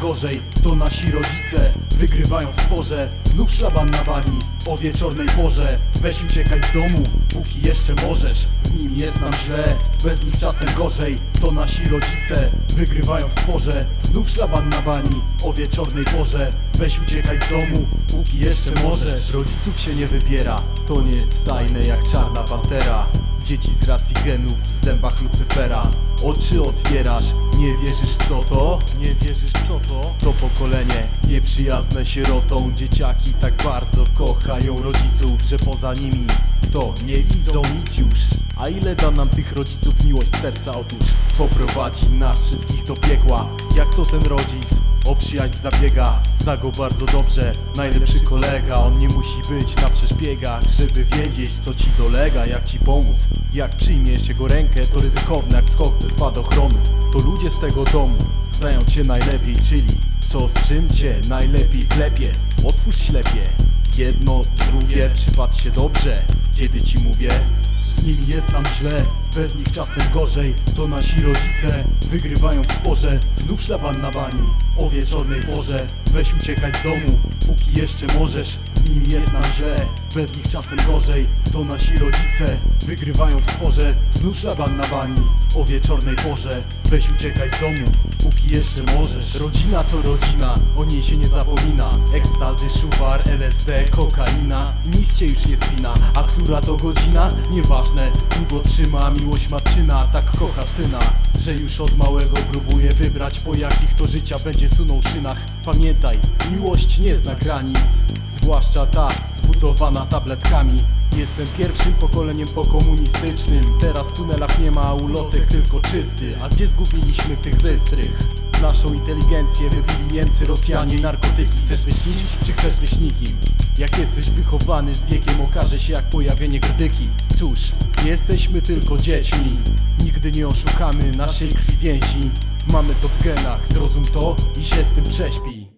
gorzej. To nasi rodzice wygrywają w sporze. Znów szlaban na bani o wieczornej porze. Weź uciekaj z domu, póki jeszcze możesz. Z nimi jest nam źle, bez nich czasem gorzej. To nasi rodzice wygrywają w sporze. Znów szlaban na bani o wieczornej porze. Weź uciekaj z domu, póki jeszcze możesz. Rodziców się nie wybiera, to nie jest tajne jak czarna pantera. Dzieci z racji genów w zębach Lucyfera. Oczy otwierasz, nie wierzysz co to? Nie wierzysz co to? To pokolenie nieprzyjazne sierotą Dzieciaki tak bardzo kochają rodziców Że poza nimi to nie widzą nic już A ile da nam tych rodziców miłość serca? Otóż poprowadzi nas wszystkich do piekła. Jak to ten rodzic? O przyjaźń zabiega, zna go bardzo dobrze. Najlepszy kolega, on nie musi być na przeszpiegach. Żeby wiedzieć co ci dolega, jak ci pomóc. Jak przyjmiesz jego rękę, to ryzykowne jak skok ze spadochronu. To ludzie z tego domu znają cię najlepiej Czyli co z czym cię najlepiej klepie? Otwórz ślepie, jedno, drugie Przypatrz się dobrze, kiedy ci mówię z nimi jest nam źle, bez nich czasem gorzej. To nasi rodzice wygrywają w sporze. Znów szlaban na bani o wieczornej porze. Weź uciekaj z domu, póki jeszcze możesz Z nimi jest nam źle, bez nich czasem gorzej. To nasi rodzice wygrywają w sporze. Znów szlaban na bani o wieczornej porze. Weź uciekaj z domu, póki jeszcze możesz. Rodzina to rodzina, o niej się nie zapomina. Ekstazy, szuwar, LSD, kokaina. Nic cię już nie spina, a która to godzina? Nieważne, długo trzyma miłość matczyna. Tak kocha syna, że już od małego próbuje wybrać Po jakich to życia będzie sunął szynach. Pamiętaj, miłość nie zna granic Zwłaszcza ta zbudowana tabletkami. Jestem pierwszym pokoleniem pokomunistycznym Teraz w tunelach nie ma ulotek, tylko czysty. A gdzie zgubiliśmy tych bystrych? Naszą inteligencję wybili Niemcy, Rosjanie narkotyki. Chcesz być czy chcesz być nikim? Jak jesteś wychowany z wiekiem okaże się jak pojawienie grdyki Cóż, jesteśmy tylko dziećmi. Nigdy nie oszukamy naszej krwi więzi. Mamy to w genach, zrozum to i się z tym prześpij